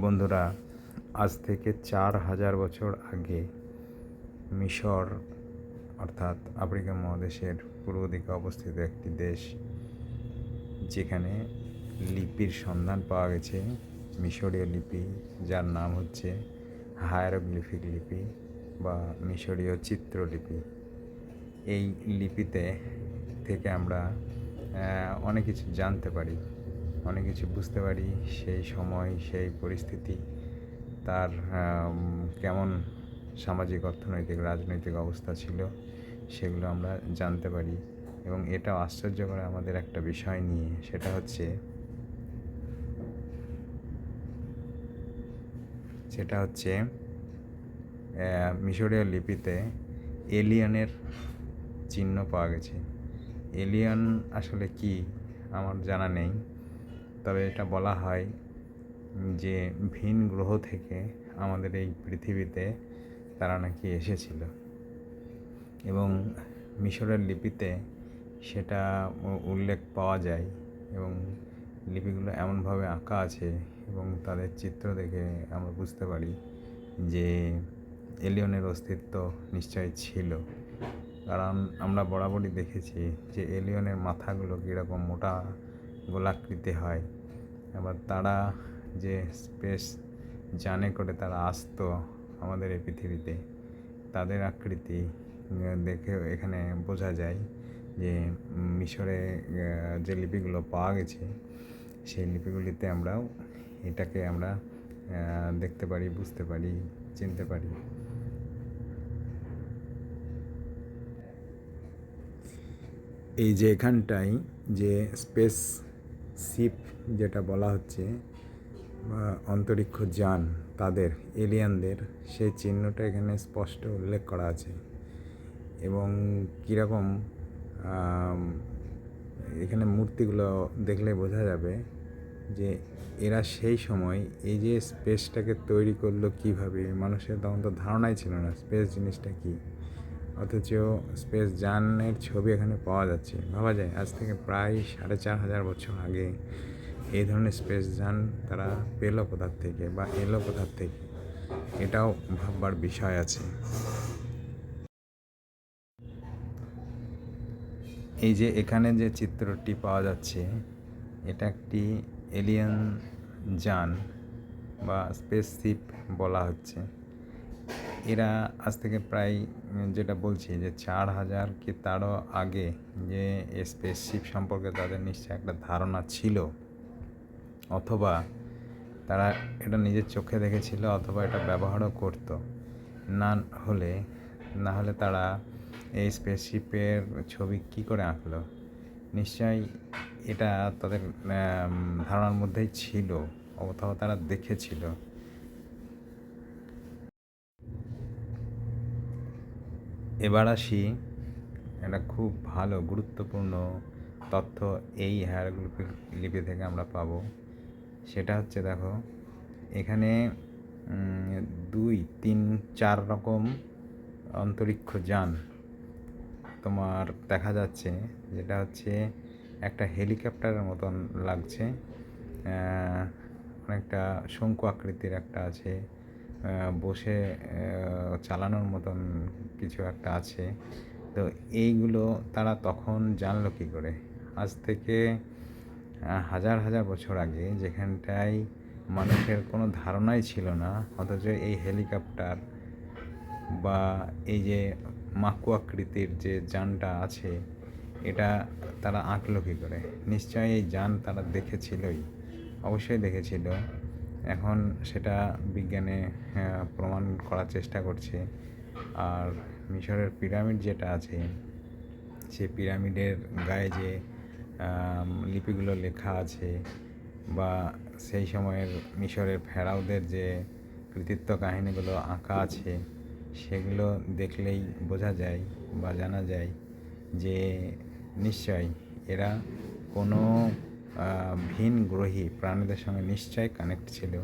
বন্ধুরা, আজ থেকে চার হাজার বছর আগে মিশর, অর্থাৎ আফ্রিকা মহাদেশের পূর্ব দিকে অবস্থিত একটি দেশ, যেখানে লিপির সন্ধান পাওয়া গেছে, মিশরীয় লিপি, যার নাম হচ্ছে হায়ারোগ্লিফিক লিপি বা মিশরীয় চিত্রলিপি। এই লিপিতে থেকে আমরা অনেক কিছু জানতে পারি। অনেক কিছু বুঝতে পারি, সেই সময়, সেই পরিস্থিতি, তার কেমন সামাজিক, অর্থনৈতিক, রাজনৈতিক অবস্থা ছিল, সেগুলো আমরা জানতে পারি। এবং এটা আশ্চর্য করে আমাদের একটা বিষয় নিয়ে, সেটা হচ্ছে সেটা হচ্ছে মিশরীয় লিপিতে এলিয়ানের চিহ্ন পাওয়া গেছে। এলিয়ান আসলে কি? আমার জানা নেই। তবে এটা বলা হয় যে ভিন গ্রহ থেকে আমাদের এই পৃথিবীতে তারা নাকি এসেছিল। এবং মিশরের লিপিতে সেটা উল্লেখ পাওয়া যায় এবং লিপিগুলো এমনভাবে আঁকা আছে এবং তাদের চিত্র দেখে আমরা বুঝতে পারি যে এলিয়নের অস্তিত্ব নিশ্চয়ই ছিল। কারণ আমরা বরাবরই দেখেছি যে এলিয়নের মাথাগুলো কীরকম মোটা গোলাকৃতি হয়। আবার তারা যে স্পেস জানে করে তারা আসতো আমাদের এই পৃথিবীতে, তাদের আকৃতি দেখে এখানে বোঝা যায় যে মিশরে যে লিপিগুলো পাওয়া গেছে, সেই লিপিগুলিতে আমরাও এটাকে আমরা দেখতে পারি, বুঝতে পারি, চিনতে পারি। এই যে এখানটায় যে স্পেস শিপ যেটা বলা হচ্ছে অন্তরিক্ষ যান, তাদের, এলিয়ানদের, সেই চিহ্নটা এখানে স্পষ্ট উল্লেখ করা আছে। এবং কীরকম এখানে মূর্তিগুলো দেখলে বোঝা যাবে যে এরা সেই সময় এই যে স্পেসটাকে তৈরি করল কীভাবে, মানুষের তখন তো ধারণাই ছিল না স্পেস জিনিসটা কী। অথচ স্পেস যানের ছবি এখানে পাওয়া যাচ্ছে। ভাবা যায়, আজ থেকে প্রায় সাড়ে চার হাজার বছর আগে এই ধরনের স্পেস যান তারা পেল কোথার থেকে বা এলো কোথার থেকে? এটাও ভাববার বিষয় আছে। এই যে এখানে যে চিত্রটি পাওয়া যাচ্ছে, এটা একটি এলিয়ান যান বা স্পেসশিপ বলা হচ্ছে। এরা আজ থেকে প্রায় যেটা বলছি যে চার হাজার কি তারও আগে যে স্পেসশিপ সম্পর্কে তাদের নিশ্চয় একটা ধারণা ছিল, অথবা তারা এটা নিজের চোখে দেখেছিল অথবা এটা ব্যবহারও করতো। না হলে না হলে তারা এই স্পেসশিপের ছবি কি করে আঁকলো? নিশ্চয়ই এটা তাদের ধারণার মধ্যেই ছিল, অথবা তারা দেখেছিল। এবার আসি একটা খুব ভালো, গুরুত্বপূর্ণ তথ্য এই হায়ারগ্লিফিক লিপি থেকে আমরা পাবো। সেটা হচ্ছে দেখো, এখানে দুই, তিন, চার রকম অন্তরিক্ষ যান তোমার দেখা যাচ্ছে। যেটা হচ্ছে একটা হেলিকপ্টারের মতন লাগছে অনেকটা শঙ্কু আকৃতির একটা আছে। বসে চালানোর মতন কিছু একটা আছে। তো এইগুলো তারা তখন জানলো কী করে? আজ থেকে হাজার হাজার বছর আগে যেখানটায় মানুষের কোনো ধারণাই ছিল না, অথচ এই হেলিকপ্টার বা এই যে মাকু আকৃতির যে যানটা আছে, এটা তারা আঁকলো কী করে? নিশ্চয়ই এই যান তারা দেখেছিলই। অবশ্যই দেখেছিল। এখন সেটা বিজ্ঞানে আহ, প্রমাণ করার চেষ্টা করছে। আর মিশরের পিরামিড যেটা আছে সেই পিরামিডের গায়ে যে লিপিগুলো লেখা আছে বা সেই সময়ের মিশরের ফেরাওদের যে কৃতিত্ব কাহিনীগুলো আঁকা আছে সেগুলো দেখলেই বোঝা যায় বা জানা যায় যে নিশ্চয় এরা কোনো ভিন গ্রহী প্রাণীদের সঙ্গে নিশ্চয়ই কানেক্ট ছিল।